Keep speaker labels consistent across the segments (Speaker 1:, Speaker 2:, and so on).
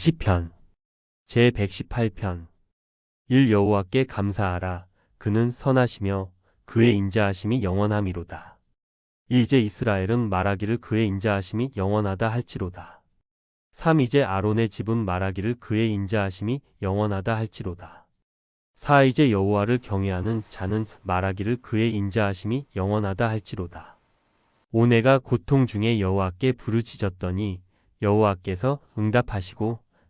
Speaker 1: 시편 제 118편 1 여호와께 감사하라 그는 선하시며 그의 인자하심이 영원함이로다. 이제 이스라엘은 말하기를 그의 인자하심이 영원하다 할지로다. 3 이제 아론의 집은 말하기를 그의 인자하심이 영원하다 할지로다. 4 이제 여호와를 경외하는 자는 말하기를 그의 인자하심이 영원하다 할지로다. 오 내가 고통 중에 여호와께 부르짖었더니 여호와께서 응답하시고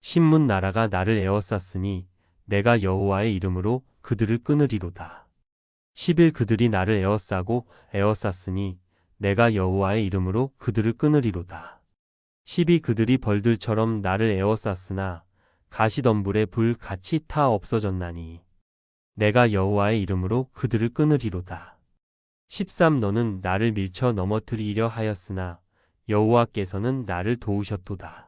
Speaker 1: 신문 나라가 나를 에워쌌으니 내가 여호와의 이름으로 그들을 끊으리로다. 11 그들이 나를 에워싸고 에워쌌으니 내가 여호와의 이름으로 그들을 끊으리로다. 12 그들이 벌들처럼 나를 에워쌌으나 가시덤불에 불 같이 타 없어졌나니 내가 여호와의 이름으로 그들을 끊으리로다. 13 너는 나를 밀쳐 넘어뜨리려 하였으나 여호와께서는 나를 도우셨도다.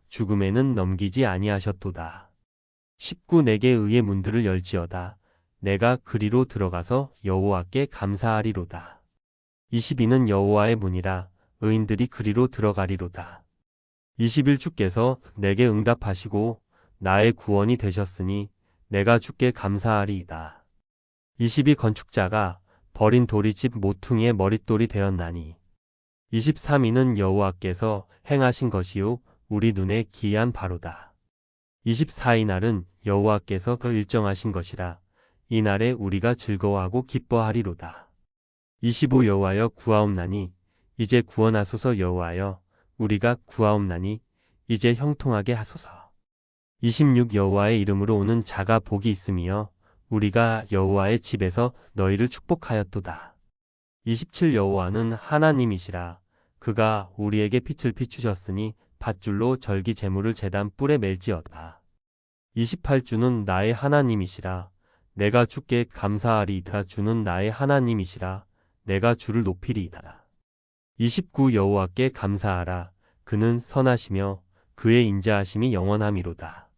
Speaker 1: 죽음에는 넘기지 아니하셨도다. 19 내게 의의 문들을 열지어다. 내가 그리로 들어가서 여호와께 감사하리로다. 22는 여호와의 문이라 의인들이 그리로 들어가리로다. 21 주께서 내게 응답하시고 나의 구원이 되셨으니 내가 주께 감사하리이다. 22 건축자가 버린 돌이 집 모퉁이의 머릿돌이 되었나니 23위는 여호와께서 행하신 것이요 우리 눈에 기이한 바로다. 24이 날은 여호와께서 그 일정하신 것이라 이 날에 우리가 즐거워하고 기뻐하리로다. 25 여호와여 구하옵나니 이제 구원하소서 여호와여 우리가 구하옵나니 이제 형통하게 하소서. 26 여호와의 이름으로 오는 자가 복이 있으며 우리가 여호와의 집에서 너희를 축복하였도다. 27 여호와는 하나님이시라 그가 우리에게 빛을 비추셨으니 밧줄로 절기 제물을 제단 뿔에 멜지어다. 28주는 나의 하나님이시라 내가 주께 감사하리이다 주는 나의 하나님이시라 내가 주를 높이리이다. 29 여호와께 감사하라 그는 선하시며 그의 인자하심이 영원함이로다.